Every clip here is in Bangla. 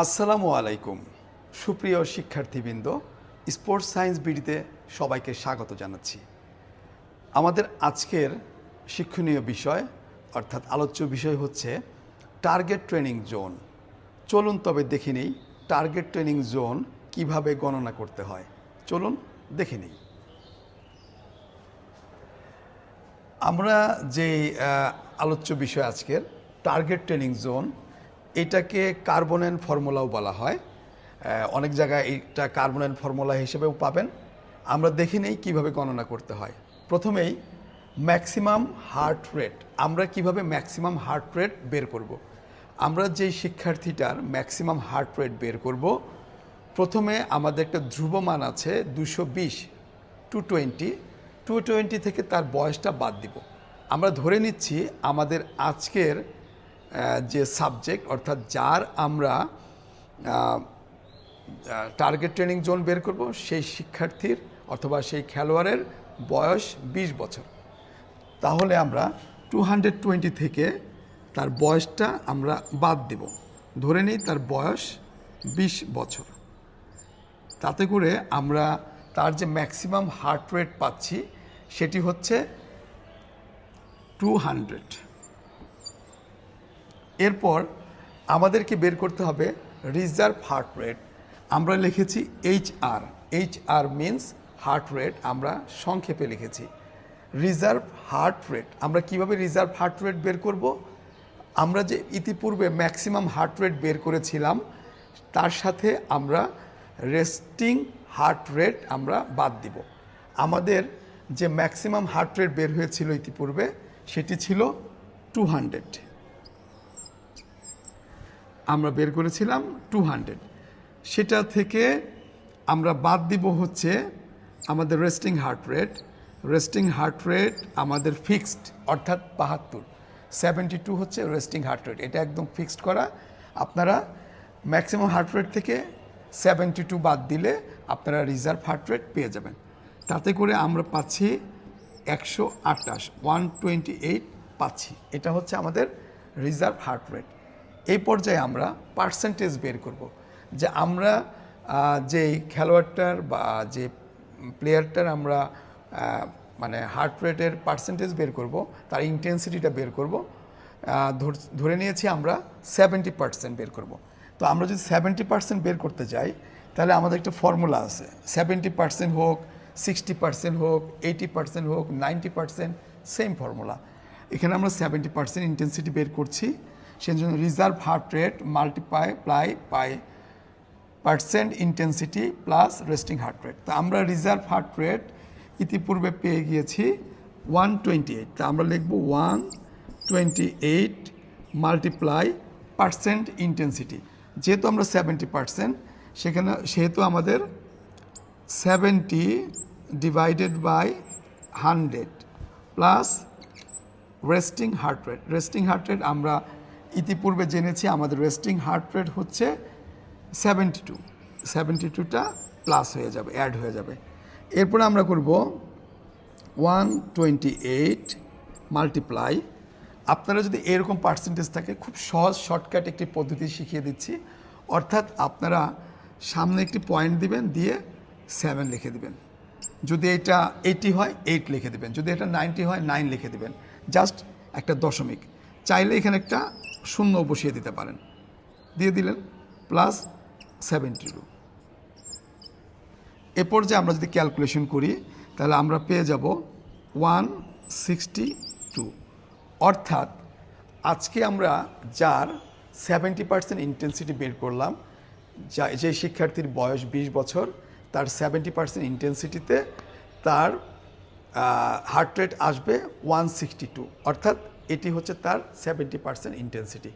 আসসালামু আলাইকুম। সুপ্রিয় শিক্ষার্থীবৃন্দ, স্পোর্টস সায়েন্স বিডিতে সবাইকে স্বাগত জানাচ্ছি। আমাদের আজকের শিক্ষণীয় বিষয়, অর্থাৎ আলোচ্য বিষয় হচ্ছে টার্গেট ট্রেনিং জোন। চলুন তবে দেখে নিই টার্গেট ট্রেনিং জোন কীভাবে গণনা করতে হয়। চলুন দেখে নিই। আমরা যে আলোচ্য বিষয় আজকের, টার্গেট ট্রেনিং জোন এটাকে কার্বনেন ফর্মুলাও বলা হয়। অনেক জায়গায় এটা কার্বনেন ফর্মুলা হিসেবেও পাবেন। আমরা দেখে নেই কীভাবে গণনা করতে হয়। প্রথমেই ম্যাক্সিমাম হার্ট রেট, আমরা কীভাবে ম্যাক্সিমাম হার্ট রেট বের করব। আমরা যেই শিক্ষার্থীটার ম্যাক্সিমাম হার্ট রেট বের করব, প্রথমে আমাদের একটা ধ্রুব মান আছে দুশো বিশ টু টোয়েন্টি। টু টোয়েন্টি থেকে তার বয়সটা বাদ দিব। আমরা ধরে নিচ্ছি আমাদের আজকের যে সাবজেক্ট অর্থাৎ যার আমরা টার্গেট ট্রেনিং জোন বের করব, সেই শিক্ষার্থীর অথবা সেই খেলোয়াড়ের বয়স ২০ বছর। তাহলে আমরা টু থেকে তার বয়সটা আমরা বাদ দেব। ধরে নিই তার বয়স ২০ বছর। তাতে করে আমরা তার যে ম্যাক্সিমাম হার্ট রেট পাচ্ছি, সেটি হচ্ছে টু হান্ড্রেড এরপর আমাদেরকে বের করতে হবে রিজার্ভ হার্ট রেট। আমরা লিখেছি H R H R means heart rate আমরা সংক্ষেপে লিখেছি। Reserve heart rate. আমরা কীভাবে রিজার্ভ হার্ট রেট বের করব? আমরা যে ইতিপূর্বে ম্যাক্সিমাম হার্ট রেট বের করেছিলাম, তার সাথে আমরা রেস্টিং হার্ট রেট আমরা বাদ দিব। আমাদের যে ম্যাক্সিমাম হার্ট রেট বের হয়েছিল ইতিপূর্বে, সেটি ছিল টু হান্ড্রেড আমরা বের করেছিলাম টু হান্ড্রেড সেটা থেকে আমরা বাদ দিব হচ্ছে আমাদের resting heart rate resting heart rate আমাদের ফিক্সড অর্থাৎ বাহাত্তর। সেভেন্টি টু হচ্ছে রেস্টিং হার্ট রেট এটা একদম ফিক্সড করা। আপনারা ম্যাক্সিমাম হার্ট রেট থেকে সেভেন্টি টু বাদ দিলে আপনারা রিজার্ভ হার্ট রেট পেয়ে যাবেন। তাতে করে আমরা পাচ্ছি একশো আটাশ ওয়ান টোয়েন্টি এইট পাচ্ছি। এটা হচ্ছে আমাদের রিজার্ভ হার্ট রেট এই পর্যায়ে আমরা পার্সেন্টেজ বের করব। যে আমরা যেই খেলোয়াড়টার বা যে প্লেয়ারটার আমরা মানে হার্ট রেটের পার্সেন্টেজ বের করব, তার ইন্টেন্সিটিটা বের করব ধরে নিয়েছি আমরা সেভেন্টি পার্সেন্ট বের করব। তো আমরা যদি সেভেন্টি পার্সেন্ট বের করতে যাই, তাহলে আমাদের একটা ফর্মুলা আছে। সেভেন্টি পার্সেন্ট হোক সিক্সটি পার্সেন্ট হোক এইটি পার্সেন্ট হোক নাইনটি পার্সেন্ট সেম ফর্মুলা এখানে আমরা সেভেন্টি পার্সেন্ট ইন্টেন্সিটি বের করছি। সেই জন্য reserve heart rate multiply ply by percent intensity plus resting heart rate তা আমরা রিজার্ভ হার্ট রেট ইতিপূর্বে পেয়ে গিয়েছি ওয়ান টোয়েন্টি এইট তা আমরা লিখব one twenty eight multiply percent intensity যেহেতু আমরা সেভেন্টি পার্সেন্ট সেখানে সেহেতু আমাদের seventy divided by hundred plus resting heart rate resting heart rate আমরা ইতিপূর্বে জেনেছি আমাদের রেস্টিং হার্ট রেট হচ্ছে সেভেন্টি টু সেভেন্টি টুটা প্লাস হয়ে যাবে অ্যাড হয়ে যাবে। এরপরে আমরা করব ওয়ান টোয়েন্টি এইট মাল্টিপ্লাই আপনারা যদি এরকম পার্সেন্টেজ থাকে, খুব সহজ শর্টকাট একটি পদ্ধতি শিখিয়ে দিচ্ছি। অর্থাৎ আপনারা সামনে একটি পয়েন্ট দিবেন, দিয়ে সেভেন লিখে দিবেন। যদি এটা এইটি হয় এইট লিখে দিবেন। যদি এটা নাইনটি হয় নাইন লিখে দিবেন। জাস্ট একটা দশমিক। চাইলে এখানে একটা শূন্য বসিয়ে দিতে পারেন। দিয়ে দিলেন প্লাস সেভেন্টি টু এরপর যে আমরা যদি ক্যালকুলেশন করি, তাহলে আমরা পেয়ে যাব ওয়ান সিক্সটি টু অর্থাৎ আজকে আমরা যার সেভেন্টি পার্সেন্ট ইন্টেন্সিটি বের করলাম, যা যে শিক্ষার্থীর বয়স বিশ বছর, তার সেভেন্টি পার্সেন্ট ইন্টেন্সিটিতে তার হার্ট রেট আসবে ওয়ান সিক্সটি টু অর্থাৎ এটি হচ্ছে তার সেভেন্টি পার্সেন্ট ইন্টেন্সিটি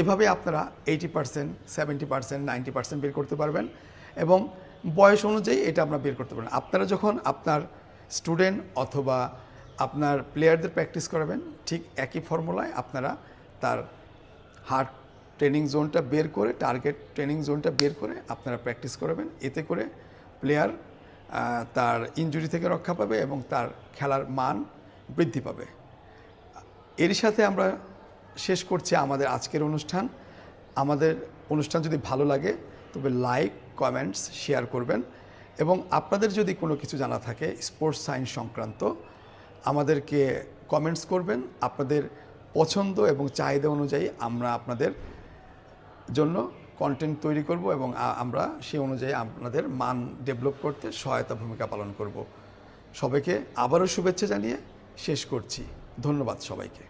এভাবে আপনারা eighty percent seventy percent ninety percent বের করতে পারবেন এবং বয়স অনুযায়ী এটা আমরা বের করতে পারবেন। আপনারা যখন আপনার স্টুডেন্ট অথবা আপনার প্লেয়ারদের প্র্যাকটিস করাবেন, ঠিক একই ফর্মুলায় আপনারা তার হার্ট ট্রেনিং জোনটা বের করে টার্গেট ট্রেনিং জোনটা বের করে আপনারা প্র্যাকটিস করাবেন। এতে করে প্লেয়ার তার ইনজুরি থেকে রক্ষা পাবে এবং তার খেলার মান বৃদ্ধি পাবে। এরই সাথে আমরা শেষ করছি আমাদের আজকের অনুষ্ঠান। আমাদের অনুষ্ঠান যদি ভালো লাগে, তবে লাইক কমেন্টস শেয়ার করবেন। এবং আপনাদের যদি কোনো কিছু জানা থাকে স্পোর্টস সায়েন্স সংক্রান্ত, আমাদেরকে কমেন্টস করবেন। আপনাদের পছন্দ এবং চাহিদা অনুযায়ী আমরা আপনাদের জন্য কন্টেন্ট তৈরি করব এবং আমরা সেই অনুযায়ী আপনাদের মান ডেভেলপ করতে সহায়তা ভূমিকা পালন করব। সবাইকে আবারও শুভেচ্ছা জানিয়ে শেষ করছি। ধন্যবাদ সবাইকে।